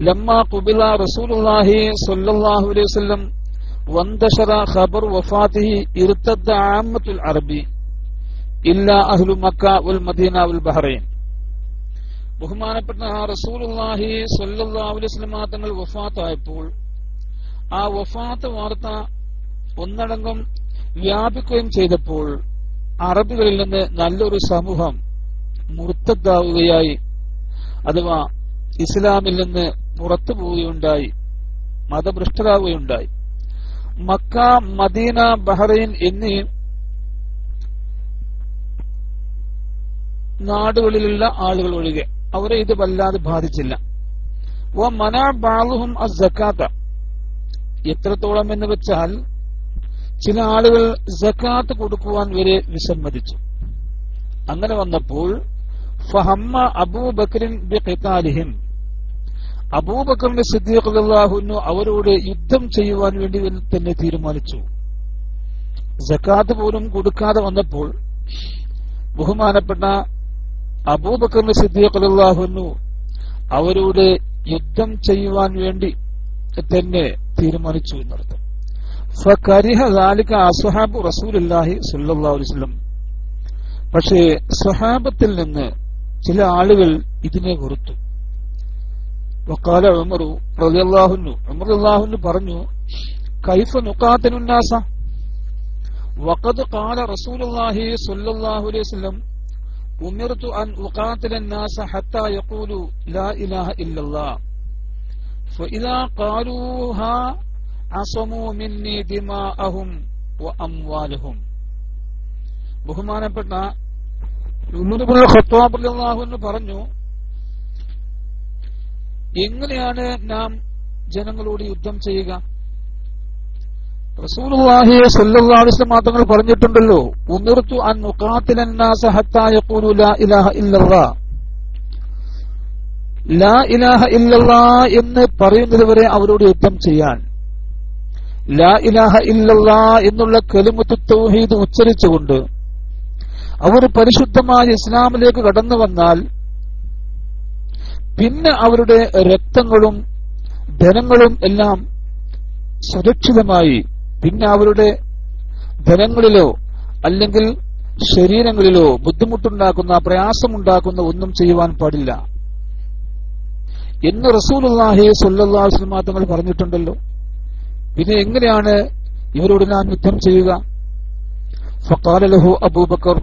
لما قبل رسول الله صلى الله عليه وسلم وانتشر خبر وفاته ارتد عامة العرب إلا أهل مكة والمدينة والبحرين ബഹുമാനപ്പെട്ട റസൂലുള്ളാഹി സ്വല്ലല്ലാഹു അലൈഹി വസല്ലമ തങ്ങൾ വഫാത്തായപ്പോൾ ആ വഫാത്ത് വാർത്ത ഒന്നടങ്കം വ്യാപിക്കുകയും ചെയ്തപ്പോൾ അറബികളിൽ നിന്ന് നല്ലൊരു സമൂഹം മുർത്തദ്ദാവുകയായി അഥവാ ഇസ്ലാമിൽ നിന്ന് പുറത്തു പോവുകയുണ്ടായി. മതഭ്രഷ്ടരാകുകയുണ്ടായി മക്ക മദീന ബഹ്റൈൻ എന്നീ നാടുകളിലുള്ള ആളുകൾ ഒഴികെ അവരെ ഇത് വല്ലാതെ ബാധിച്ചില്ല. വ മന ബാലുഹും അസക്കാത്ത എത്രത്തോളം എന്ന് വെച്ചാൽ ചില ആളുകൾ സക്കാത്ത് കൊടുക്കുവാൻ വരെ വിസമ്മതിച്ചു. അങ്ങനെ വന്നപ്പോൾ ഫഹമ്മ അബൂബക്കറിൻ ബിഖിതാലിഹിം അബൂബക്കറിന്റെ സിദ്ദീഖ് അവരോട് യുദ്ധം ചെയ്യുവാൻ വേണ്ടി തന്നെ തീരുമാനിച്ചു. ജക്കാത്ത് പോലും കൊടുക്കാതെ വന്നപ്പോൾ ബഹുമാനപ്പെട്ട അബൂബക്കറിന്റെ സിദ്ദീഖ് അവരോട് യുദ്ധം ചെയ്യുവാൻ വേണ്ടി തന്നെ തീരുമാനിച്ചു എന്നർത്ഥം. പക്ഷേ സ്വഹാബത്തിൽ നിന്ന് ചില ആളുകൾ ഇതിനെ കുറിച്ചു വക്കാല ഉമറു റളിയല്ലാഹുന്നു ഉമർ റളിയല്ലാഹുന്നു പറഞ്ഞു കൈഫ നുഖാത്തിനു الناس وقد قال رسول الله صلى الله عليه وسلم أمرت أن أقاتل الناس حتى يقولوا لا إله إلا الله فإذا قالوها عصموا مني دماءهم وأموالهم ബഹുമാനപ്പെട്ട ഖത്താബ് എന്ന് പറഞ്ഞു എങ്ങനെയാണ് നാം ജനങ്ങളോട് യുദ്ധം ചെയ്യുക? റസൂലുള്ളാഹി അലൈഹി വസല്ലം തങ്ങൾ പറഞ്ഞിട്ടുണ്ടല്ലോ അൻ ഹത്താ ലാ ഇലാഹ ഇല്ലല്ലാഹ് ലാ ഇലാഹ ഇല്ലല്ലാഹ് എന്ന് പറയുന്നത് വരെ അവരോട് യുദ്ധം ചെയ്യാൻ. ലാ ഇലാഹ ഇല്ലല്ലാഹ് എന്നുള്ള കലിമത്തു തൗഹീദ് ഉച്ചരിച്ചുകൊണ്ട് അവർ പരിശുദ്ധമായ ഇസ്ലാമിലേക്ക് കടന്നു വന്നാൽ പിന്നെ അവരുടെ രക്തങ്ങളും ധനങ്ങളും എല്ലാം സുരക്ഷിതമായി പിന്നെ അവരുടെ ധനങ്ങളിലോ അല്ലെങ്കിൽ ശരീരങ്ങളിലോ ബുദ്ധിമുട്ടുണ്ടാക്കുന്ന പ്രയാസമുണ്ടാക്കുന്ന ഒന്നും ചെയ്യുവാൻ പാടില്ല. എന്ന് അലൈഹി വസല്ലം തങ്ങൾ പറഞ്ഞിട്ടുണ്ടല്ലോ. പിന്നെ എങ്ങനെയാണ് ഇവരോട് ഞാൻ യുദ്ധം ചെയ്യുക? ഫഖാല ലഹു അബൂബക്കർ.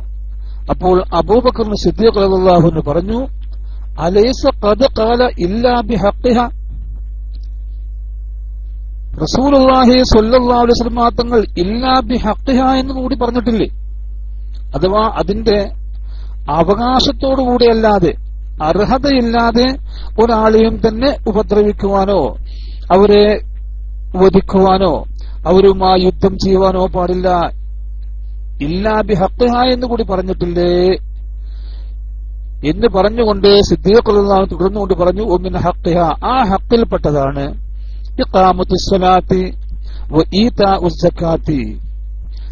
അപ്പോൾ അബൂബക്കറിന് സിദ്ദീഖ് റളിയല്ലാഹു പറഞ്ഞു അലൈസ ഖാല ഇല്ലാ ബിഹഖിഹ. റസൂലുള്ളാഹി സ്വല്ലല്ലാഹു അലൈഹി വസല്ലം തങ്ങൾ എന്ന് കൂടി പറഞ്ഞിട്ടില്ലേ? അഥവാ അതിന്റെ അവകാശത്തോടു കൂടിയല്ലാതെ അർഹതയില്ലാതെ ഒരാളെയും തന്നെ ഉപദ്രവിക്കുവാനോ അവരെ വധിക്കുവാനോ അവരുമായി യുദ്ധം ചെയ്യുവാനോ പാടില്ല. ഇല്ലാ ബിഹഖിഹ എന്ന് കൂടി പറഞ്ഞിട്ടില്ലേ? എന്ന് പറഞ്ഞുകൊണ്ട് സിദ്ദീഖ് തുടർന്നുകൊണ്ട് പറഞ്ഞു ഒമിൻ ഹക്കിഹ ആ ഹക്കിൽപ്പെട്ടതാണ്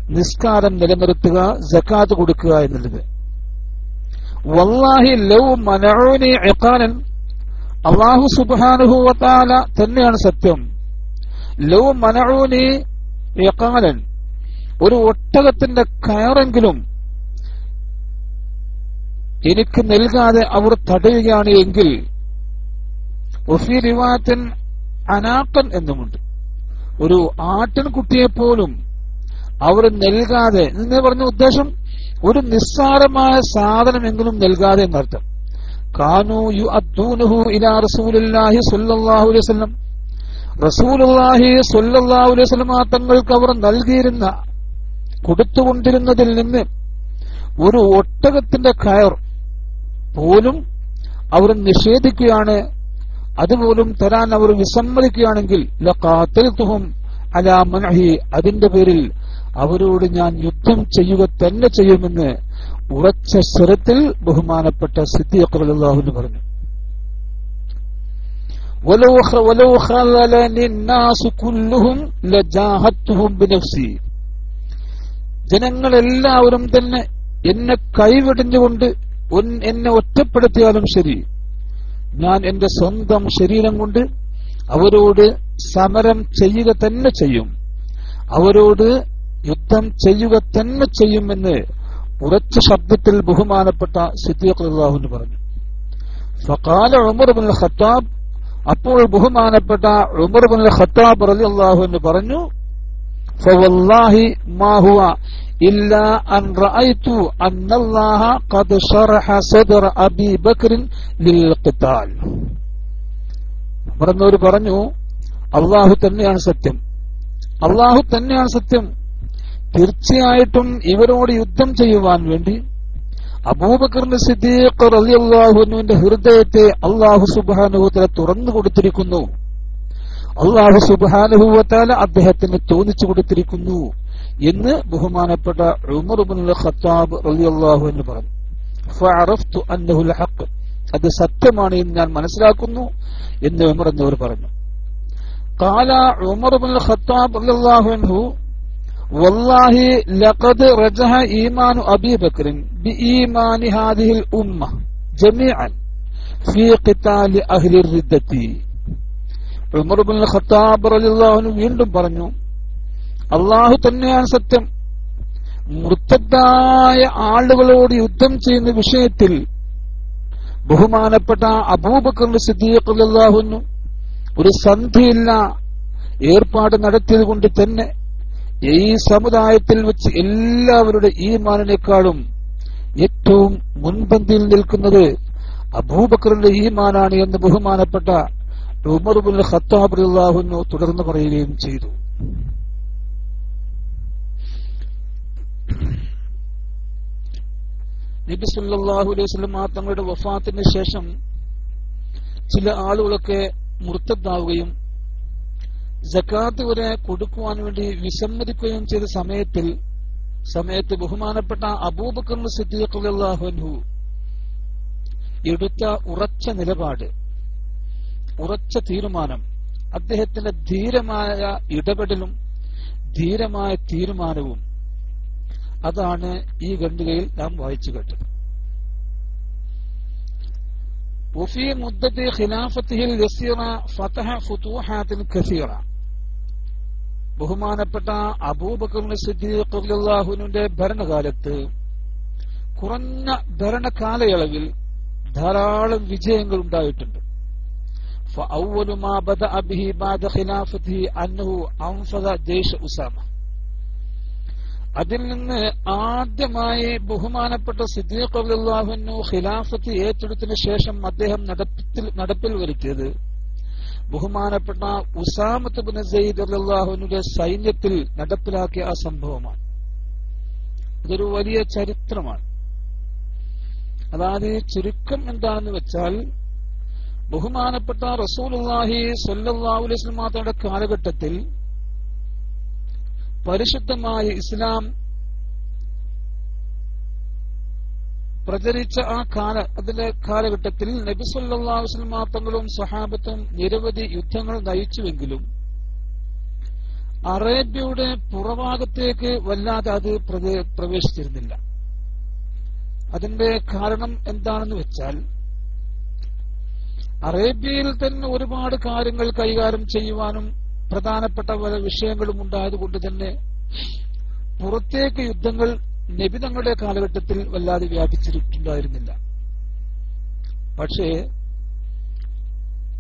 നിസ്കാരം നിലനിർത്തുക ജക്കാത്ത് കൊടുക്കുക എന്നുള്ളത്. വല്ലാഹി ലൗ മനഊനി എക്കാനൻ സുബ്ഹാനഹു വ തന്നെയാണ് സത്യം. ലൗ മനഊനി എക്കാനൻ ഒരു ഒട്ടകത്തിന്റെ കയറെങ്കിലും എനിക്ക് നൽകാതെ അവർ തടയുകയാണ് എങ്കിൽ ഒഫി അനാക്കൻ എന്നുമുണ്ട്. ഒരു ആട്ടിൻകുട്ടിയെ പോലും അവർ നൽകാതെ എന്ന് പറഞ്ഞ ഉദ്ദേശം ഒരു നിസ്സാരമായ സാധനമെങ്കിലും നൽകാതെ എന്നർത്ഥം. കാനു യു അദ്ദൂനഹു ഇലാ റസൂലുല്ലാഹി സ്വല്ലല്ലാഹു അലൈഹി വസല്ലം. റസൂലുല്ലാഹി സ്വല്ലല്ലാഹു അലൈഹി വസല്ലം തങ്ങൾക്ക് അവർ നൽകിയിരുന്ന കൊടുത്തുകൊണ്ടിരുന്നതിൽ നിന്ന് ഒരു ഒട്ടകത്തിന്റെ കയർ പോലും അവർ നിഷേധിക്കുകയാണ്. അതുപോലും തരാൻ അവർ വിസമ്മതിക്കുകയാണെങ്കിൽ അതിന്റെ പേരിൽ അവരോട് ഞാൻ യുദ്ധം ചെയ്യുക തന്നെ ചെയ്യുമെന്ന് ഉറച്ച സ്വരത്തിൽ ബഹുമാനപ്പെട്ട സിദ്ധിയൊക്കെ അള്ളാഹുവിന് പറഞ്ഞു. ജനങ്ങളെല്ലാവരും തന്നെ എന്നെ കൈവെടിഞ്ഞുകൊണ്ട് എന്നെ ഒറ്റപ്പെടുത്തിയാലും ശരി. ഞാൻ എന്റെ സ്വന്തം ശരീരം കൊണ്ട് അവരോട് സമരം ചെയ്യുക തന്നെ ചെയ്യും. അവരോട് യുദ്ധം ചെയ്യുക തന്നെ ചെയ്യുമെന്ന് ഉറച്ച ശബ്ദത്തിൽ ബഹുമാനപ്പെട്ട സിദ്ദീഖ് എന്ന് പറഞ്ഞു. ഫഖാല ഉമർ ബിൻ ഖത്താബ് അപ്പോൾ ബഹുമാനപ്പെട്ട ഉമർ ബിൻ ഖത്താബ് റളിയല്ലാഹു അൻഹു പറഞ്ഞു ഫവല്ലാഹി ما هو ഇല്ലാ അൻ رأيت أن الله قد شرح صدر أبي بكر للقتال. പറഞ്ഞവർ പറഞ്ഞു അള്ളാഹു തന്നെയാണ് സത്യം. അള്ളാഹു തന്നെയാണ് സത്യം. തീർച്ചയായിട്ടും ഇവരോട് യുദ്ധം ചെയ്യുവാൻ വേണ്ടി അബൂബക്കറിന്റെ സിദ്ദീഖ് റളിയല്ലാഹുവിന്റെ ഹൃദയത്തെ അള്ളാഹു സുബാനുഭവത്തിലെ തുറന്നു കൊടുത്തിരിക്കുന്നു. അള്ളാഹു സുബാനുഭവത്താല അദ്ദേഹത്തിന് തോന്നിച്ചു കൊടുത്തിരിക്കുന്നു എന്ന് ബഹുമാനപ്പെട്ട ഉമർ ബിൻ ഖത്താബ് റളിയല്ലാഹു എന്ന് പറഞ്ഞു ഫഅറഫ്തു അന്നഹു ഹഖ് അത് സത്യമാണ് എന്ന് ഞാൻ മനസ്സിലാക്കുന്നു എന്ന് ഉമർ എന്നവർ പറഞ്ഞു قال عمر بن الخطاب رضي الله عنه والله لقد رجح إيمان أبي بكر بإيمان هذه الأمة جميعا في قتال أهل الردة വീണ്ടും പറഞ്ഞു അള്ളാഹു തന്നെയാണ് സത്യം. മൃത്തദ്ദായ ആളുകളോട് യുദ്ധം ചെയ്യുന്ന വിഷയത്തിൽ ബഹുമാനപ്പെട്ട അബൂബക്കർ സിദ്ദീഖ് ഒരു സന്ധിയില്ല ഏർപ്പാട് നടത്തിയത് കൊണ്ട് തന്നെ ഈ സമുദായത്തിൽ വെച്ച് എല്ലാവരുടെ ഈ മാനിനേക്കാളും ഏറ്റവും മുൻപന്തിയിൽ നിൽക്കുന്നത് അബൂബക്കറിന്റെ ഈമാനാണ് എന്ന് ബഹുമാനപ്പെട്ട ഉമർ ബിൻ ഖത്താബ് തുടർന്ന് പറയുകയും ചെയ്തു. നബി സല്ലല്ലാഹു അലൈഹി വസല്ലം തങ്ങളുടെ വഫാത്തിന് ശേഷം ചില ആളുകളൊക്കെ മുർത്തദ്ദാവുകയും ജക്കാത്ത് വരെ കൊടുക്കുവാൻ വേണ്ടി വിസമ്മതിക്കുകയും ചെയ്ത സമയത്തിൽ സമയത്ത് ബഹുമാനപ്പെട്ട അബൂബക്കർ സിദ്ദീഖ് അൻഹു എടുത്ത ഉറച്ച നിലപാട് ഉറച്ച തീരുമാനം അദ്ദേഹത്തിന്റെ ധീരമായ ഇടപെടലും ധീരമായ തീരുമാനവും അതാണ് ഈ ഖണ്ഡികയിൽ നാം വായിച്ചു കേട്ടത് وفي مدة خلافته اليسيرة فتح فتوحات كثيرة ബഹുമാനപ്പെട്ട അബൂബക്കർ സിദ്ദീഖ് റളിയല്ലാഹുവിന്റെ ഭരണകാലത്ത് കുറഞ്ഞ ഭരണകാലയളവിൽ ധാരാളം വിജയങ്ങൾ ഉണ്ടായിട്ടുണ്ട് فأول ما بدأ به بعد خلافته أنه أنفذ جيش أسامة അതിൽ നിന്ന് ആദ്യമായി ബഹുമാനപ്പെട്ട സിദ്ദീഖ് അബ്ദുല്ലാഹുനു ഖിലാഫത്ത് ഏറ്റെടുത്തതിനു ശേഷം അദ്ദേഹം നടപ്പിൽ നടപ്പിൽ വരുത്തിയത് ബഹുമാനപ്പെട്ട ഉസാമത്ത് ബിൻ സയ്യിദ് അബ്ദുല്ലാഹുനുടെ സൈന്യത്തിൽ നടപ്പിലാക്കിയ ആ സംഭവമാണ് ഇതൊരു വലിയ ചരിത്രമാണ് അതായത് ചുരുക്കം എന്താണെന്ന് വെച്ചാൽ ബഹുമാനപ്പെട്ട വസല്ലം തങ്ങളുടെ കാലഘട്ടത്തിൽ പരിശുദ്ധമായ ഇസ്ലാം പ്രചരിച്ച ആ കാല അതിലെ കാലഘട്ടത്തിൽ നബി സല്ലല്ലാഹു അലൈഹി വസല്ലം തങ്ങളും സഹാബത്തും നിരവധി യുദ്ധങ്ങൾ നയിച്ചുവെങ്കിലും അറേബ്യയുടെ പുറഭാഗത്തേക്ക് വല്ലാതെ അത് പ്രവേശിച്ചിരുന്നില്ല. അതിന്റെ കാരണം എന്താണെന്ന് വെച്ചാൽ അറേബ്യയിൽ തന്നെ ഒരുപാട് കാര്യങ്ങൾ കൈകാര്യം ചെയ്യുവാനും പ്രധാനപ്പെട്ട പല വിഷയങ്ങളും ഉണ്ടായതുകൊണ്ട് തന്നെ പുറത്തേക്ക് യുദ്ധങ്ങൾ നബിതങ്ങളുടെ കാലഘട്ടത്തിൽ വല്ലാതെ വ്യാപിച്ചിട്ടുണ്ടായിരുന്നില്ല. പക്ഷേ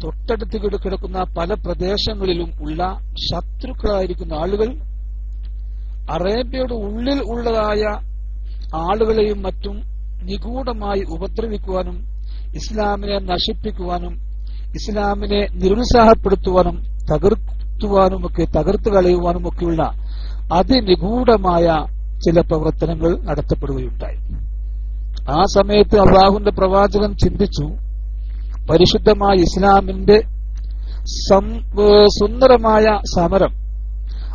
തൊട്ടടുത്ത് കിടക്കിടക്കുന്ന പല പ്രദേശങ്ങളിലും ഉള്ള ശത്രുക്കളായിരിക്കുന്ന ആളുകൾ അറേബ്യയുടെ ഉള്ളിൽ ഉള്ളതായ ആളുകളെയും മറ്റും നിഗൂഢമായി ഉപദ്രവിക്കുവാനും ഇസ്ലാമിനെ നശിപ്പിക്കുവാനും ഇസ്ലാമിനെ നിരുത്സാഹപ്പെടുത്തുവാനും തകർത്തുവാനുമൊക്കെ തകർത്ത് കളയുവാനും ഒക്കെയുള്ള അതിനിഗൂഢമായ ചില പ്രവർത്തനങ്ങൾ നടത്തപ്പെടുകയുണ്ടായി. ആ സമയത്ത് അള്ളാഹുന്റെ പ്രവാചകൻ ചിന്തിച്ചു പരിശുദ്ധമായ ഇസ്ലാമിന്റെ സുന്ദരമായ സമരം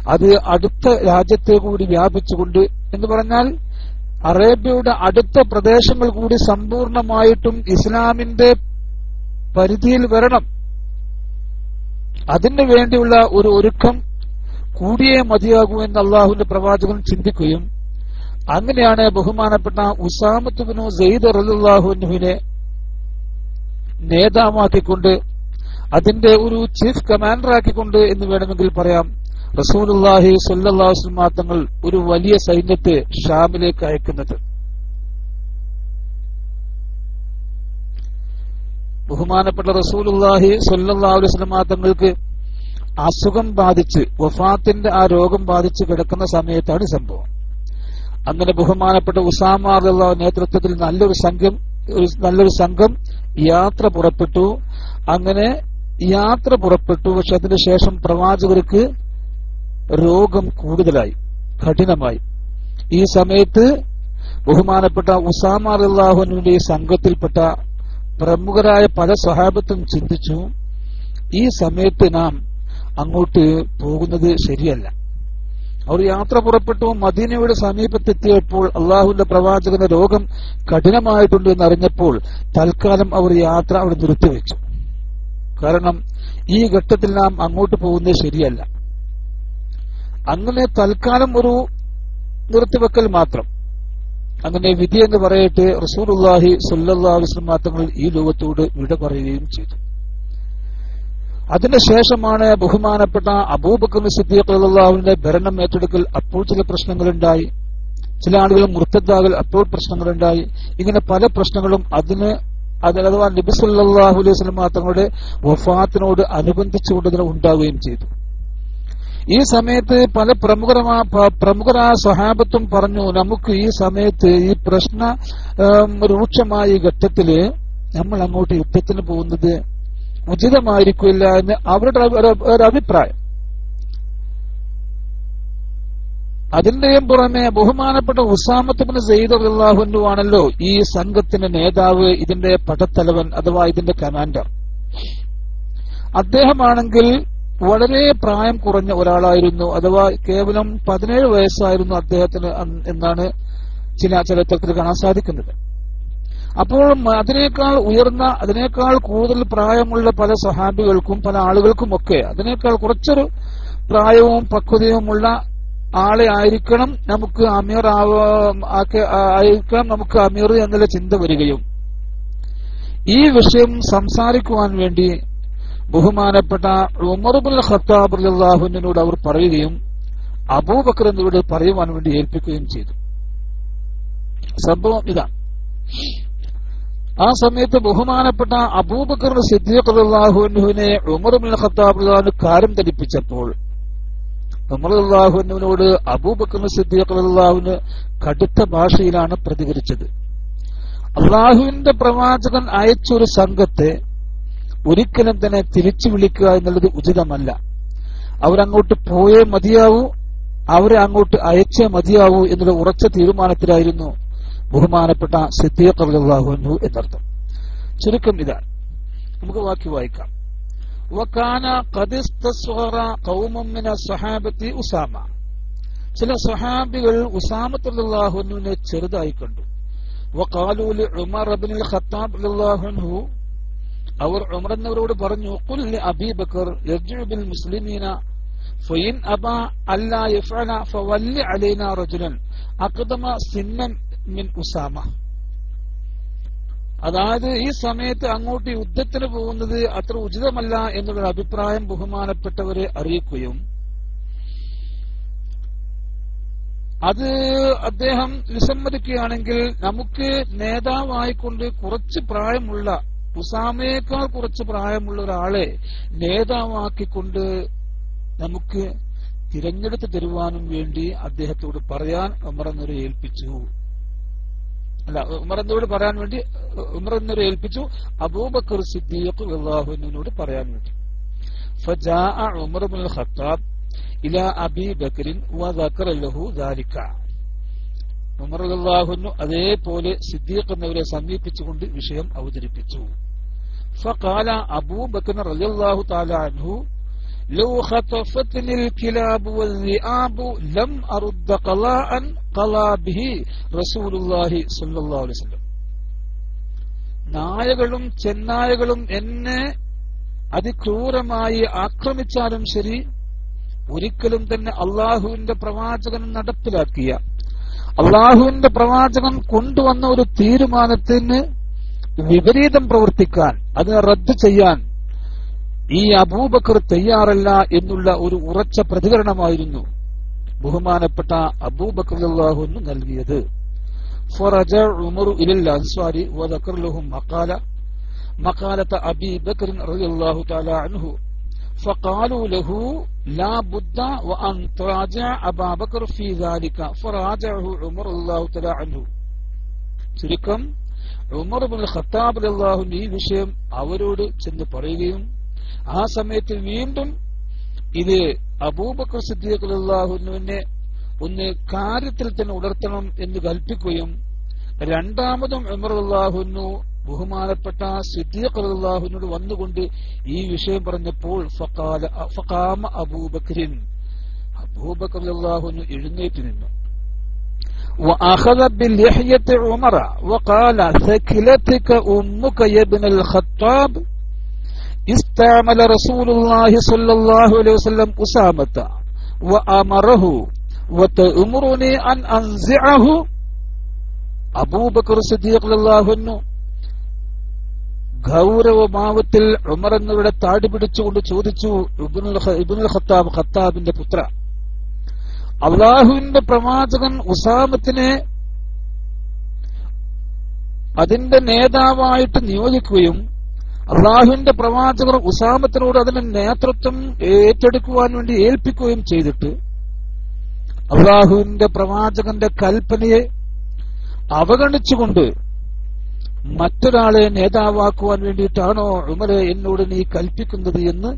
അത് അടുത്ത രാജ്യത്തെ കൂടി വ്യാപിച്ചുകൊണ്ട് എന്ന് പറഞ്ഞാൽ അറേബ്യയുടെ അടുത്ത പ്രദേശങ്ങൾ കൂടി സമ്പൂർണമായിട്ടും ഇസ്ലാമിന്റെ പരിധിയിൽ വരണം. അതിനു വേണ്ടിയുള്ള ഒരു ഒരുക്കം കൂടിയേ മതിയാകൂ എന്ന് അള്ളാഹുവിന്റെ പ്രവാചകൻ ചിന്തിക്കുകയും അങ്ങനെയാണ് ബഹുമാനപ്പെട്ട ഉസാമത്തുബിനു സെയ്ദ് റലുല്ലാഹുനുവിനെ നേതാവാക്കിക്കൊണ്ട് അതിന്റെ ഒരു ചീഫ് കമാൻഡർ ആക്കിക്കൊണ്ട് എന്ന് വേണമെങ്കിൽ പറയാം. റസൂലുല്ലാഹി സല്ലാസ്ലമാ തങ്ങൾ ഒരു വലിയ സൈന്യത്തെ ഷാമിലേക്ക് അയക്കുന്നത്. ബഹുമാനപ്പെട്ട റസൂലുല്ലാഹി സല്ലാസ്ലമാ തങ്ങൾക്ക് അസുഖം ബാധിച്ച് വഫാത്തിന്റെ ആ രോഗം ബാധിച്ച് കിടക്കുന്ന സമയത്താണ് സംഭവം. അങ്ങനെ ബഹുമാനപ്പെട്ട ഉസാമാറുള്ള നേതൃത്വത്തിൽ നല്ലൊരു സംഘം നല്ലൊരു സംഘം യാത്ര പുറപ്പെട്ടു. അങ്ങനെ യാത്ര പുറപ്പെട്ടു. പക്ഷെ അതിനുശേഷം പ്രവാചകർക്ക് രോഗം കൂടുതലായി കഠിനമായി. ഈ സമയത്ത് ബഹുമാനപ്പെട്ട ഉസാമ അള്ളാഹുനുവിന്റെ സംഘത്തിൽപ്പെട്ട പ്രമുഖരായ പല സ്വഹാബത്തും ചിന്തിച്ചു ഈ സമയത്ത് നാം അങ്ങോട്ട് പോകുന്നത് ശരിയല്ല. അവർ യാത്ര പുറപ്പെട്ടു മദീനയുടെ സമീപത്തെത്തിയപ്പോൾ അള്ളാഹുവിന്റെ പ്രവാചകന്റെ രോഗം കഠിനമായിട്ടുണ്ട് എന്നറിഞ്ഞപ്പോൾ തൽക്കാലം അവർ യാത്ര അവിടെ നിർത്തിവെച്ചു. കാരണം ഈ ഘട്ടത്തിൽ നാം അങ്ങോട്ട് പോകുന്നത് ശരിയല്ല. അങ്ങനെ തൽക്കാലം ഒരു നിർത്തിവെക്കൽ മാത്രം. അങ്ങനെ വിധി എന്ന് പറയട്ടെ റസൂർഹി സുല്ലാസ്ലം മാത്രങ്ങൾ ഈ ലോകത്തോട് വിട പറയുകയും ചെയ്തു. അതിനുശേഷമാണ് ബഹുമാനപ്പെട്ട അബൂബക്കർ സിദ്ദീഖ് ഭരണം ഏറ്റെടുക്കൽ അപ്പോൾ ചില പ്രശ്നങ്ങളുണ്ടായി. ചില ആളുകൾ മൃത്തദ്ദാകൽ അപ്പോൾ പ്രശ്നങ്ങളുണ്ടായി. ഇങ്ങനെ പല പ്രശ്നങ്ങളും അതിന് അതിൽ അഥവാ നബിസുല്ലാഹു അലൈഹി സ്വലം തങ്ങളുടെ വഫാത്തിനോട് അനുബന്ധിച്ചുകൊണ്ട് തന്നെ ഉണ്ടാവുകയും ചെയ്തു. ഈ സമയത്ത് പല പ്രമുഖരമാ പ്രമുഖരായ സ്വഹാബത്തും പറഞ്ഞു നമുക്ക് ഈ സമയത്ത് ഈ പ്രശ്ന രൂക്ഷമായ ഘട്ടത്തിൽ നമ്മൾ അങ്ങോട്ട് യുദ്ധത്തിന് പോകുന്നത് ഉചിതമായിരിക്കില്ല എന്ന് അവരുടെ ഒരു അഭിപ്രായം. അതിന്റെയും പുറമെ ബഹുമാനപ്പെട്ട ഉസാമത്തുബിന് സെയ്ദ് അള്ളാഹുനു ആണല്ലോ ഈ സംഘത്തിന്റെ നേതാവ് ഇതിന്റെ പടത്തലവൻ അഥവാ ഇതിന്റെ കമാൻഡർ. അദ്ദേഹമാണെങ്കിൽ വളരെ പ്രായം കുറഞ്ഞ ഒരാളായിരുന്നു. അഥവാ കേവലം പതിനേഴ് വയസ്സായിരുന്നു അദ്ദേഹത്തിന് എന്നാണ് ചില ചരിത്രത്തിൽ കാണാൻ സാധിക്കുന്നത്. അപ്പോൾ അതിനേക്കാൾ ഉയർന്ന അതിനേക്കാൾ കൂടുതൽ പ്രായമുള്ള പല സഹാബികൾക്കും പല ആളുകൾക്കുമൊക്കെ അതിനേക്കാൾ കുറച്ചൊരു പ്രായവും പക്വതയുമുള്ള ആളെ ആയിരിക്കണം നമുക്ക് അമീർ ആയിരിക്കണം നമുക്ക് അമീർ എന്നുള്ള ചിന്ത വരികയും. ഈ വിഷയം സംസാരിക്കുവാൻ വേണ്ടി ബഹുമാനപ്പെട്ട ഉമർബുൽ ഖത്താബ് അള്ളാഹുവിനോട് അവർ പറയുകയും അബൂബക്കർ എന്നിവരോട് പറയുവാൻ വേണ്ടി ഏൽപ്പിക്കുകയും ചെയ്തു. സംഭവം ഇതാണ് ആ സമയത്ത് ബഹുമാനപ്പെട്ട അബൂബക്കർ സിദ്ദീഖ് അള്ളാഹുവിനെ ഉമർബുൽ ഖത്താബ് അള്ളാഹുന് കാര്യം ധരിപ്പിച്ചപ്പോൾ ഉമർ അള്ളാഹുവിനോട് അബൂബക്കർ സിദ്ദീഖ് അള്ളാഹുവിന് കടുത്ത ഭാഷയിലാണ് പ്രതികരിച്ചത്. അള്ളാഹുവിന്റെ പ്രവാചകൻ അയച്ചൊരു സംഘത്തെ ഒരിക്കലും തന്നെ തിരിച്ചു വിളിക്കുക എന്നുള്ളത് ഉചിതമല്ല. അവരങ്ങോട്ട് പോയേ മതിയാവൂ അവരെ അങ്ങോട്ട് അയച്ചേ മതിയാവൂ എന്നുള്ള ഉറച്ച തീരുമാനത്തിലായിരുന്നു ബഹുമാനപ്പെട്ട സിദ്ദീഖ് എന്നർത്ഥം. ചുരുക്കം ഇതാണ് നമുക്ക് ബാക്കി വായിക്കാം. ഉസാമ. ചില സഹാബികൾ ഉസാമത്തുല്ലാഹുനുവിനെ ചെറുതായി കണ്ടു. ഉമർ അബിൻ ഖത്താബ് അവർ ഉമർ എന്നവരോട് പറഞ്ഞു കുല്ലി അബീബക്കർ ബിൽ മുസ്ലിമീന അബ അല്ലാ ഫവല്ലി മിൻ ഉസാമ. അതായത് ഈ സമയത്ത് അങ്ങോട്ട് യുദ്ധത്തിന് പോകുന്നത് അത്ര ഉചിതമല്ല എന്നുള്ള അഭിപ്രായം ബഹുമാനപ്പെട്ടവരെ അറിയിക്കുകയും അത് അദ്ദേഹം വിസമ്മതിക്കുകയാണെങ്കിൽ നമുക്ക് നേതാവായിക്കൊണ്ട് കുറച്ച് പ്രായമുള്ള ഉസാമയേക്കാൾ കുറച്ച് പ്രായമുള്ള ഒരാളെ നേതാവാക്കിക്കൊണ്ട് നമുക്ക് തിരഞ്ഞെടുത്ത് തരുവാനും വേണ്ടി അദ്ദേഹത്തോട് പറയാൻ ഉമർ എന്നൊരു ഏൽപ്പിച്ചു. അല്ല ഉമർ എന്നോട് പറയാൻ വേണ്ടി ഉമർ എന്നൊരു ഏൽപ്പിച്ചു. അബൂബക്കർ സിദ്ദീഖ് അള്ളാഹുവിനോട് പറയാൻ വേണ്ടി. ഫജാ ഉമർ ഖത്താബ് ഇല അബി ബക്കറിൻ വദക്കർ ലഹു ദാലിക. ഉമർ അള്ളാഹുനു അതേപോലെ സിദ്ദീഖ് എന്നവരെ സമീപിച്ചുകൊണ്ട് വിഷയം അവതരിപ്പിച്ചു فقال أبو بكر رضي الله تعالى عنه لو خطفتني الكلاب والذئاب لم أرد قضاء قضى به رسول الله صلى الله عليه وسلم നായകളും ചെന്നായകളും എന്നെ അതിക്രൂരമായി ആക്രമിച്ചാലും ശരി ഒരിക്കലും തന്നെ അള്ളാഹുവിന്റെ പ്രവാചകൻ നടപ്പിലാക്കിയ അള്ളാഹുവിന്റെ പ്രവാചകൻ കൊണ്ടുവന്ന ഒരു തീരുമാനത്തിന് വിപരീതം പ്രവർത്തിക്കാൻ അതിനെ റദ്ദ് ചെയ്യാൻ ഈ അബൂബക്കർ തയ്യാറല്ല എന്നുള്ള ഒരു ഉറച്ച പ്രതികരണമായിരുന്നു ബഹുമാനപ്പെട്ട അബൂബക്കർ അള്ളാഹുന്നു നൽകിയത് فرجع عمر إلى الأنصار وذكر لهم مقالة مقالة أبي بكر رضي الله تعالى عنه فقالوا له لا بد وأن تراجع أبا بكر في ذلك فراجعه عمر الله تعالى عنه ചുരുക്കം ഉമർ ബിൻ ഖത്താബ് അള്ളാഹു ഈ വിഷയം അവരോട് ചെന്ന് പറയുകയും ആ സമയത്ത് വീണ്ടും ഇത് അബൂബക്കർ സിദ്ദീഖ് അള്ളാഹുവിനെ ഒന്ന് കാര്യത്തിൽ തന്നെ ഉണർത്തണം എന്ന് കൽപ്പിക്കുകയും രണ്ടാമതും ഉമർ അള്ളാഹുനു ബഹുമാനപ്പെട്ട സിദ്ദീഖ് അള്ളാഹുവിനോട് വന്നുകൊണ്ട് ഈ വിഷയം പറഞ്ഞപ്പോൾ ഫഖാല ഫഖാമ അബൂബക്കറിൻ അബൂബക്കർ അള്ളാഹുനു എഴുന്നേറ്റ് നിന്നു وأخذ باللحية عمر وقال ثكلتك أمك يا ابن الخطاب استعمل رسول الله صلى الله عليه وسلم أسامة وأمره وتأمرني أن أنزعه അബൂബക്കർ സിദ്ദീഖ് അള്ളാഹുന്നു ഗൗരവഭാവത്തിൽ എന്നിവരുടെ താടി പിടിച്ചുകൊണ്ട് ചോദിച്ചു ഇബ്നുൽ ഖത്താബ് ഖത്താബിന്റെ പുത്ര. അള്ളാഹുവിന്റെ പ്രവാചകൻ ഉസാമത്തിനെ അതിന്റെ നേതാവായിട്ട് നിയോഗിക്കുകയും അള്ളാഹുവിന്റെ പ്രവാചകർ ഉസാമത്തിനോട് അതിന്റെ നേതൃത്വം ഏറ്റെടുക്കുവാൻ വേണ്ടി ഏൽപ്പിക്കുകയും ചെയ്തിട്ട് അള്ളാഹുവിന്റെ പ്രവാചകന്റെ കൽപ്പനയെ അവഗണിച്ചുകൊണ്ട് മറ്റൊരാളെ നേതാവാക്കുവാൻ വേണ്ടിയിട്ടാണോ ഉമരെ എന്നോട് നീ കൽപ്പിക്കുന്നത് എന്ന്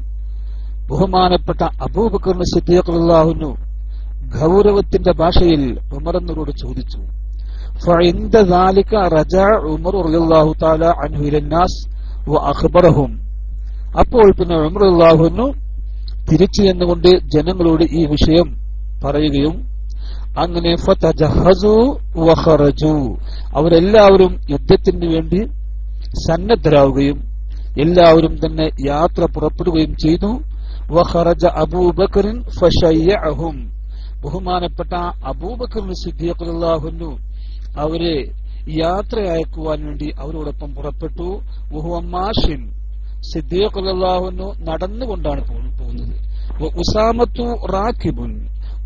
ബഹുമാനപ്പെട്ട അബൂബക്കറിന് സിദ്ദീഖ്ലാഹുന്നു ഗൗരവത്തിന്റെ ഭാഷയിൽ ഉമറന്നവരോട് ചോദിച്ചു. അപ്പോൾ പിന്നെ ഉമർ അള്ളാഹുന്നു തിരിച്ചു എന്നുകൊണ്ട് ജനങ്ങളോട് ഈ വിഷയം പറയുകയും അങ്ങനെ അവരെല്ലാവരും യുദ്ധത്തിന് വേണ്ടി സന്നദ്ധരാവുകയും എല്ലാവരും തന്നെ യാത്ര പുറപ്പെടുകയും ചെയ്തു. അബൂബക്കറിൻ ബഹുമാനപ്പെട്ട സിദ്ദീഖുല്ലാഹുന്നു അവരെ യാത്ര അയക്കുവാൻ വേണ്ടി അവരോടൊപ്പം പുറപ്പെട്ടു. സിദ്ദീഖ് നടന്നുകൊണ്ടാണ് പോകുന്നത്. ഉസാമത്തു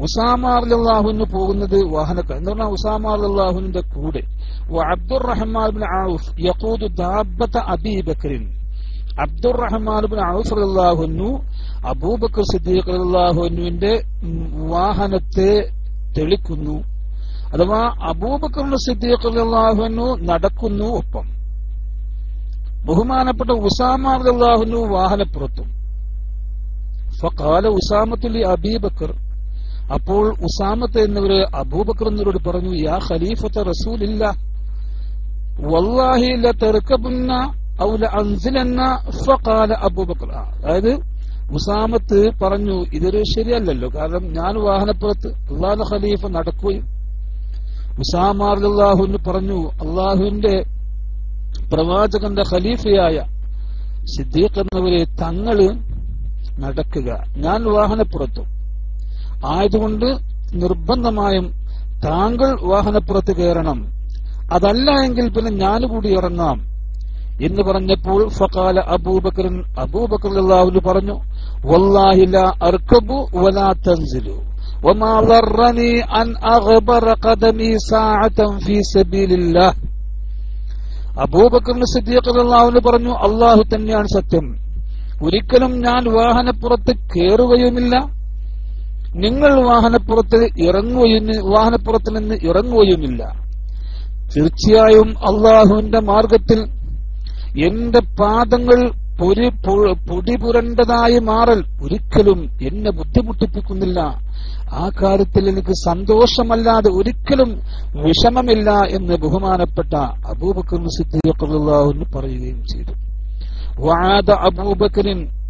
ഉസാമാറിലാഹുന് പോകുന്നത് വാഹനക്കാർ. എന്ന് പറഞ്ഞാൽ ഉസാമാർലാഹുവിന്റെ കൂടെ. Abdur Abdur Rahman bin Auf യഖൂദു ദാബത്ത അബീ ബക്കറിൻ. അബ്ദുറഹ്മാൻ ബിൻ ഔഫ് റളിയല്ലാഹുന്നു അബൂബക്കർ സിദ്ദീഖ് റളിയല്ലാഹുവിന്റെ വാഹനത്തെ തെളിക്കുന്നു. അഥവാ അബൂബക്കർ സിദ്ദീഖ് അള്ളാഹുനു നടക്കുന്നു ഒപ്പം. ബഹുമാനപ്പെട്ട ഉസാമ അള്ളാഹുനു വാഹനപ്പുറത്തും. ഫഖാല ഉസാമത്തുലി അബീബക്കർ അപ്പോൾ ഉസാമത്ത് എന്നിവര് അബൂബക്കർ എന്നിവരോട് പറഞ്ഞു യാ ഖലീഫത്ത് റസൂലില്ല വല്ലാഹി ലതർകബുന്ന ഔ ലഅൻസിലന്ന ഫഖാല അബൂബക്കർ. അതായത് ഉസാമത്ത് പറഞ്ഞു ഇതൊരു ശരിയല്ലല്ലോ കാരണം ഞാൻ വാഹനപ്പുറത്ത് അള്ളാഹു ഖലീഫ നടക്കുകയും ഉസാമാർഹുന്ന് പറഞ്ഞു അള്ളാഹുവിന്റെ പ്രവാചകന്റെ ഖലീഫയായ സിദ്ദീഖ് എന്നവരെ തങ്ങൾ നടക്കുക ഞാൻ വാഹനപ്പുറത്തും ആയതുകൊണ്ട് നിർബന്ധമായും താങ്കൾ വാഹനപ്പുറത്ത് കയറണം അതല്ല എങ്കിൽ പിന്നെ ഞാൻ കൂടി ഇറങ്ങാം എന്ന് പറഞ്ഞപ്പോൾ ഫഖാല അബൂബക്കറിൻ അബൂബക്കർ അള്ളാഹുല് പറഞ്ഞു വല്ലാഹി ലാ അർക്കബു വലാ തൻസിലു وما ضرني أن أغبر قدمي ساعة في سبيل الله അബൂബക്കറിന് സിദ്ദീഖ് അള്ളാഹുവിന് പറഞ്ഞു അള്ളാഹു തന്നെയാണ് സത്യം ഒരിക്കലും ഞാൻ വാഹനപ്പുറത്ത് കയറുകയുമില്ല നിങ്ങൾ വാഹനപ്പുറത്ത് ഇറങ്ങുകയും വാഹനപ്പുറത്ത് നിന്ന് ഇറങ്ങുകയുമില്ല. തീർച്ചയായും അള്ളാഹുവിന്റെ മാർഗത്തിൽ എന്റെ പാദങ്ങൾ പൊരി പൊടി പുരണ്ടതായി മാറൽ ഒരിക്കലും എന്നെ ബുദ്ധിമുട്ടിപ്പിക്കുന്നില്ല. ആ കാര്യത്തിൽ എനിക്ക് സന്തോഷമല്ലാതെ ഒരിക്കലും വിഷമമില്ല എന്ന് ബഹുമാനപ്പെട്ട അബൂബക്കർ സിദ്ദീഖ് പറയുകയും ചെയ്തു. വാദ അബൂബക്കറിൻ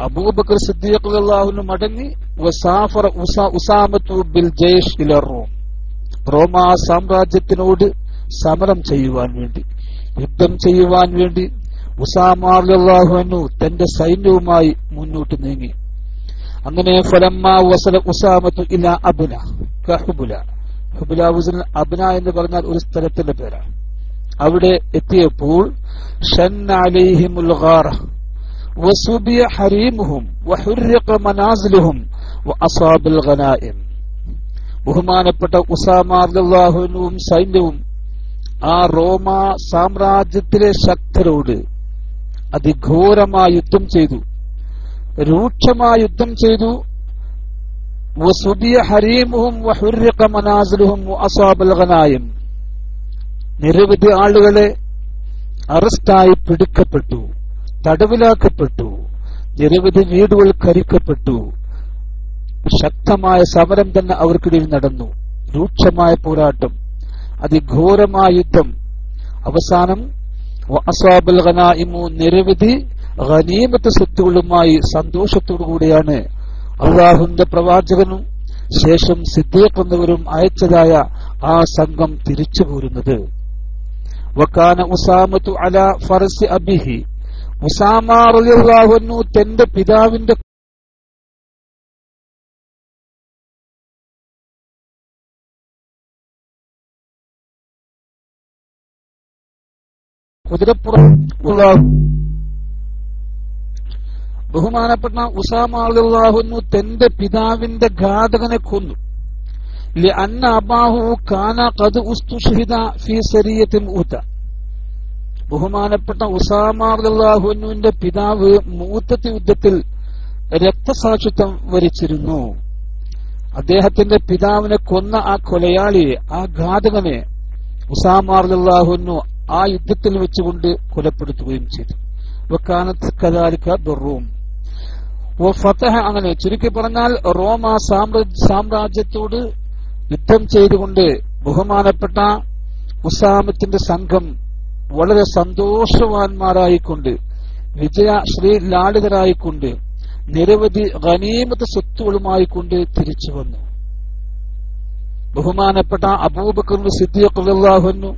അബൂബക്കർ സിദ്ദീഖ് അൻഹു മടങ്ങി ഉസാമത്തു ബിൽ ജയ്ഷ് ഇല റോം. റോമ സാമ്രാജ്യത്തിനോട് സമരം ചെയ്യുവാൻ വേണ്ടി യുദ്ധം ചെയ്യുവാൻ വേണ്ടി ഉസാമാർഹുനു തന്റെ സൈന്യവുമായി മുന്നോട്ട് നീങ്ങി. അങ്ങനെ ഫലമ്മ വസല ഉസാമത്തു ഇല അബുന കഹുബുല ഹുബുല. അബ്ന എന്ന് പറഞ്ഞാൽ ഒരു സ്ഥലത്തിന്റെ പേരാണ്. അവിടെ എത്തിയപ്പോൾ ഷൻ അലൈഹിമുൽ ഗാറ വസുബിയ حريمهم وحرق منازلهم وأصاب الغنائم. ബഹുമാനപ്പെട്ട ഉസാമാർലാഹുനും സൈന്യവും ആ റോമ സാമ്രാജ്യത്തിലെ ശക്തരോട് അതിഘോരമായ യുദ്ധം ചെയ്തു. രൂക്ഷമായ യുദ്ധം ചെയ്തു. നിരവധി ആളുകളെ അറസ്റ്റായി പിടിക്കപ്പെട്ടു. തടവിലാക്കപ്പെട്ടു. നിരവധി വീടുകൾ കരിക്കപ്പെട്ടു. ശക്തമായ സമരം തന്നെ അവർക്കിടയിൽ നടന്നു. രൂക്ഷമായ പോരാട്ടം. അതിഘോരമായ യുദ്ധം. അവസാനം നിരവധി ഖനീമത്ത് സ്വത്തുകളുമായി സന്തോഷത്തോടു കൂടിയാണ് അള്ളാഹുന്റെ പ്രവാചകനും ശേഷം സിദ്ദീഖ് എന്നിവരും അയച്ചതായ ആ സംഘം തിരിച്ചു പോരുന്നത് വക്കാന ഉസാമത്തു അല ഫറസി അബിഹി. റളിയല്ലാഹു തന്റെ പിതാവിന്റെ കുതിരപ്പുറം ബഹുമാനപ്പെട്ട ഉസാമാഹുന്നു തന്റെ പിതാവിന്റെ ഘാതകനെ കൊന്നു. അന്ന അബാഹു കാന കത് ഉസ്തുഷിത ഫി സരിയത്തിൻ ഊത്ത. ബഹുമാനപ്പെട്ട ഉസാമാർഹുവിന്റെ പിതാവ് മൂത്തത്തി യുദ്ധത്തിൽ രക്തസാക്ഷിത്വം വരിച്ചിരുന്നു. അദ്ദേഹത്തിന്റെ പിതാവിനെ കൊന്ന ആ കൊലയാളിയെ ആ ഘാതകനെ ഉസാമാർഹുന്നു ആ യുദ്ധത്തിൽ വെച്ചുകൊണ്ട് കൊലപ്പെടുത്തുകയും ചെയ്തു. അങ്ങനെ ചുരുക്കി പറഞ്ഞാൽ റോമ സാമ്രാജ്യത്തോട് യുദ്ധം ചെയ്തുകൊണ്ട് ബഹുമാനപ്പെട്ട ഉസാമത്തിന്റെ സംഘം വളരെ സന്തോഷവാന്മാരായിക്കൊണ്ട് വിജയ ശ്രീലാളിതരായിക്കൊണ്ട് നിരവധി ഗനീമത്ത് സ്വത്തുകളുമായിക്കൊണ്ട് തിരിച്ചു വന്നു. ബഹുമാനപ്പെട്ട അബൂബക്കർ സിദ്ധിയൊക്കെയുള്ളതാകുന്നു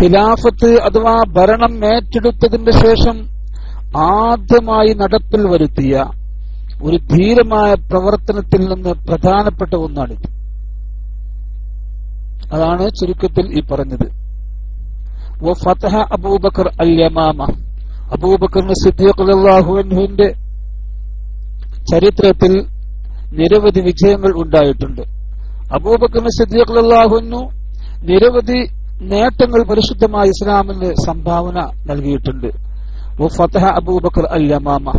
ഖിലാഫത്ത് അഥവാ ഭരണം ഏറ്റെടുത്തതിന്റെ ശേഷം ആദ്യമായി നടപ്പിൽ വരുത്തിയ ഒരു ധീരമായ പ്രവർത്തനത്തിൽ നിന്ന് പ്രധാനപ്പെട്ട ഒന്നാണിത്. അതാണ് ചുരുക്കത്തിൽ ഈ പറഞ്ഞത്. ഫതഹ അബൂബക്കർ അൽ യമാമ സിദ്ദീഖുവിന്റെ ചരിത്രത്തിൽ നിരവധി വിജയങ്ങൾ ഉണ്ടായിട്ടുണ്ട്. അബൂബക്കർ സിദ്ദീഖുന്നു നിരവധി നേട്ടങ്ങൾ പരിശുദ്ധമായ ഇസ്ലാമിന് സംഭാവന നൽകിയിട്ടുണ്ട്. അബൂബക്കർ അൽ യമാമ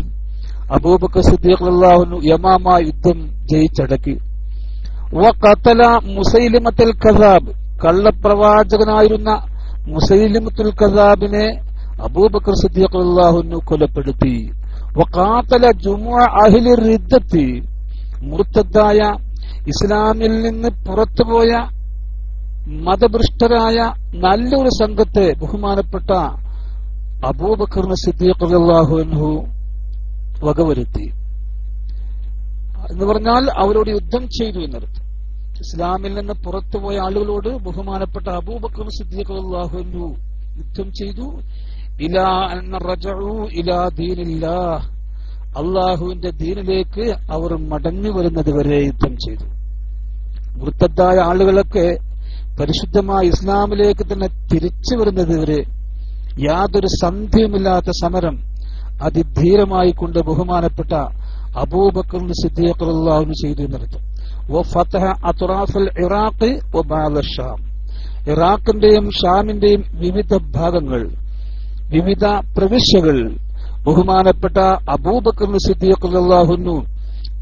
അബൂബക്കർ സിദ്ദീഖുന്നു യമാമ യുദ്ധം ജയിച്ചടക്കി. വഖതല മുസൈലിമത്തുൽ കസാബ് കള്ളപ്രവാചകനായിരുന്ന മുസൈലിമത്തുൽ കസാബിനെ അബൂബക്കർ സിദ്ദീഖുന്നു കൊലപ്പെടുത്തി. വഖാതല ജുമുഅ അഹ്ലി റിദ്ദത്തി മുർത്തദ്ദായ ഇസ്ലാമിൽ നിന്ന് പുറത്തുപോയ മതഭ്രഷ്ടരായ നല്ലൊരു സംഘത്തെ ബഹുമാനപ്പെട്ട അബൂബക്കറിന് സിദ്ദീഖുല്ലാഹുൻഹു വകവരുത്തി. എന്ന് പറഞ്ഞാൽ അവരോട് യുദ്ധം ചെയ്തു എന്നർത്ഥം. ഇസ്ലാമിൽ നിന്ന് പുറത്തുപോയ ആളുകളോട് ബഹുമാനപ്പെട്ട അബൂബക്കർ സിദ്ദീഖുല്ലാഹുൻഹു യുദ്ധം ചെയ്തു. അള്ളാഹുവിന്റെ ദീനിലേക്ക് അവർ മടങ്ങി വരുന്നത് വരെ യുദ്ധം ചെയ്തു. വൃത്തദ്ധായ ആളുകളൊക്കെ പരിശുദ്ധമായ ഇസ്ലാമിലേക്ക് തന്നെ തിരിച്ചു വരുന്നത് വരെ യാതൊരു സന്ധ്യയുമില്ലാത്ത സമരം അതിധീരമായി കൊണ്ട് ബഹുമാനപ്പെട്ട അബൂബക്കർ സിദ്ദീഖുല്ലാഹു ചെയ്തു എന്നർത്ഥം ഷാം ഇറാഖിന്റെയും ഷാമിന്റെയും വിവിധ ഭാഗങ്ങൾ വിവിധ പ്രവിശ്യകൾ ബഹുമാനപ്പെട്ട അബൂബക്കർ സിദ്ദീഖുല്ലാഹുന്നു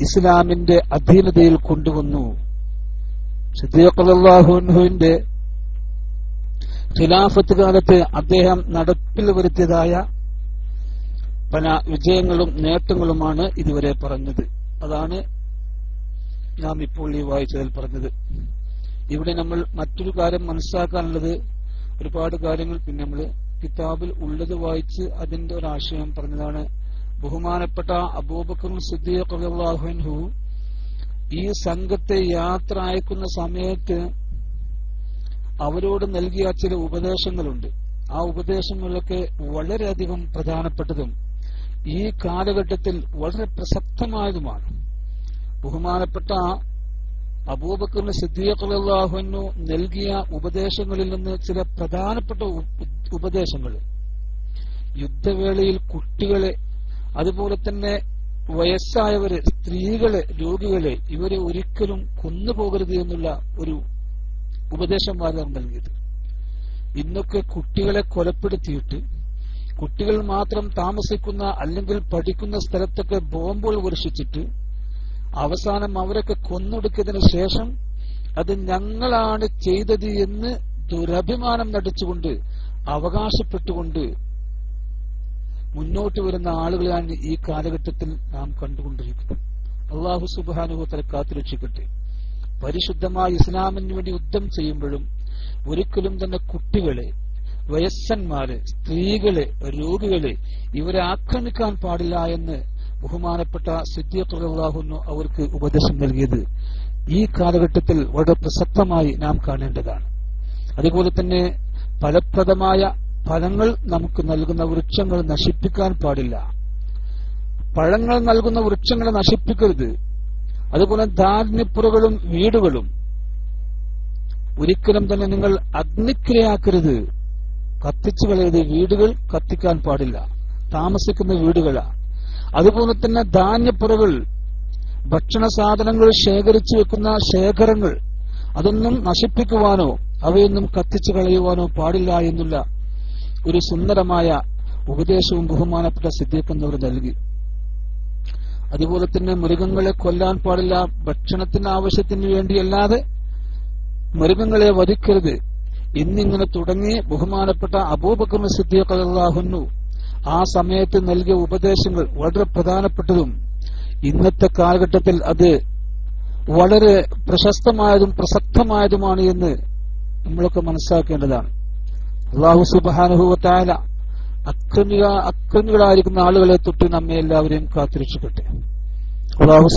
ഇസ്ലാമിന്റെ അധീനതയിൽ കൊണ്ടുവന്നു. സിദ്ദീഖുല്ലാഹുവിന്റെ ഖിലാഫത്ത് കാലത്ത് അദ്ദേഹം നടപ്പിൽ വരുത്തിയതായ പല വിജയങ്ങളും നേട്ടങ്ങളുമാണ് ഇതുവരെ പറഞ്ഞത്. അതാണ് നാം ഇപ്പോൾ ഈ വായിച്ചതിൽ പറഞ്ഞത്. ഇവിടെ നമ്മൾ മറ്റൊരു കാര്യം മനസ്സിലാക്കാനുള്ളത് ഒരുപാട് കാര്യങ്ങൾ പിന്നെ നമ്മൾ കിതാബിൽ ഉള്ളത് വായിച്ച് അതിന്റെ ഒരു ആശയം പറഞ്ഞതാണ്. ബഹുമാനപ്പെട്ട അബൂബക്കർ സിദ്ദീഖ്ഹു ഈ സംഘത്തെ യാത്ര അയക്കുന്ന സമയത്ത് അവരോട് നൽകിയ ചില ഉപദേശങ്ങളുണ്ട്. ആ ഉപദേശങ്ങളൊക്കെ വളരെയധികം പ്രധാനപ്പെട്ടതും ഈ കാലഘട്ടത്തിൽ വളരെ പ്രസക്തമായതുമാണ്. ബഹുമാനപ്പെട്ട അബൂബക്കറിന് സിദ്ദീഖുല്ലാഹുനു നൽകിയ ഉപദേശങ്ങളിൽ നിന്ന് ചില പ്രധാനപ്പെട്ട ഉപദേശങ്ങൾ. യുദ്ധവേളയിൽ കുട്ടികളെ അതുപോലെ തന്നെ വയസ്സായവരെ സ്ത്രീകളെ രോഗികളെ ഇവരെ ഒരിക്കലും കൊന്നുപോകരുത് എന്നുള്ള ഒരു ഉപദേശം വാദം നൽകിയത്. ഇന്നൊക്കെ കുട്ടികളെ കൊലപ്പെടുത്തിയിട്ട് കുട്ടികൾ മാത്രം താമസിക്കുന്ന അല്ലെങ്കിൽ പഠിക്കുന്ന സ്ഥലത്തൊക്കെ ബോംബുകൾ വർഷിച്ചിട്ട് അവസാനം അവരൊക്കെ കൊന്നൊടുക്കിയതിനു ശേഷം അത് ഞങ്ങളാണ് ചെയ്തത് എന്ന് ദുരഭിമാനം നടിച്ചുകൊണ്ട് അവകാശപ്പെട്ടുകൊണ്ട് മുന്നോട്ട് വരുന്ന ആളുകളാണ് ഈ കാലഘട്ടത്തിൽ നാം കണ്ടുകൊണ്ടിരിക്കുന്നത്. അള്ളാഹു സുബാനുഭവത്തെ കാത്തുരക്ഷിക്കട്ടെ പരിശുദ്ധമായ ഇസ്ലാമിന് വേണ്ടി യുദ്ധം ചെയ്യുമ്പോഴും ഒരിക്കലും തന്നെ കുട്ടികളെ വയസ്സന്മാര് സ്ത്രീകളെ രോഗികളെ ഇവരെ ആക്രമിക്കാൻ പാടില്ല എന്ന് ബഹുമാനപ്പെട്ട സിദ്ദീഖുല്ലാഹുന്നു അവർക്ക് ഉപദേശം നൽകിയത് ഈ കാലഘട്ടത്തിൽ വളരെ പ്രസക്തമായി നാം കാണേണ്ടതാണ്. അതുപോലെ തന്നെ ഫലപ്രദമായ ഫലങ്ങൾ നമുക്ക് നൽകുന്ന വൃക്ഷങ്ങൾ നശിപ്പിക്കാൻ പാടില്ല. പഴങ്ങൾ നൽകുന്ന വൃക്ഷങ്ങളെ നശിപ്പിക്കരുത്. അതുപോലെ ധാന്യപ്പുറകളും വീടുകളും ഒരിക്കലും തന്നെ നിങ്ങൾ അഗ്നിക്കിരയാക്കരുത് കത്തിച്ചു കളയത് വീടുകൾ കത്തിക്കാൻ പാടില്ല. താമസിക്കുന്ന വീടുകളാ. അതുപോലെ തന്നെ ധാന്യപ്പുറകൾ ഭക്ഷണ സാധനങ്ങൾ ശേഖരിച്ചു വെക്കുന്ന ശേഖരങ്ങൾ അതൊന്നും നശിപ്പിക്കുവാനോ അവയൊന്നും കത്തിച്ചു കളയുവാനോ പാടില്ല എന്നുള്ള ഒരു സുന്ദരമായ ഉപദേശവും ബഹുമാനപ്പെട്ട സിദ്ദീഖെന്നവർ നൽകി. അതുപോലെ തന്നെ മൃഗങ്ങളെ കൊല്ലാൻ പാടില്ല ഭക്ഷണത്തിന് ആവശ്യത്തിന് വേണ്ടിയല്ലാതെ മൃഗങ്ങളെ വധിക്കരുത്. എന്നിങ്ങനെ തുടങ്ങി ബഹുമാനപ്പെട്ട അബൂബക്കർ സിദ്ദീഖ് അള്ളാഹുന്നു ആ സമയത്ത് നൽകിയ ഉപദേശങ്ങൾ വളരെ പ്രധാനപ്പെട്ടതും ഇന്നത്തെ കാലഘട്ടത്തിൽ അത് വളരെ പ്രശസ്തമായതും പ്രസക്തമായതുമാണ് എന്ന് നമ്മളൊക്കെ മനസ്സിലാക്കേണ്ടതാണ്. അള്ളാഹു സുബാനുഭവത്തായ അക്രമിക അക്രമികളായിരിക്കുന്ന ആളുകളെ തൊട്ട് നമ്മെ എല്ലാവരെയും കാത്തിരക്ഷിക്കട്ടെ. അള്ളാഹു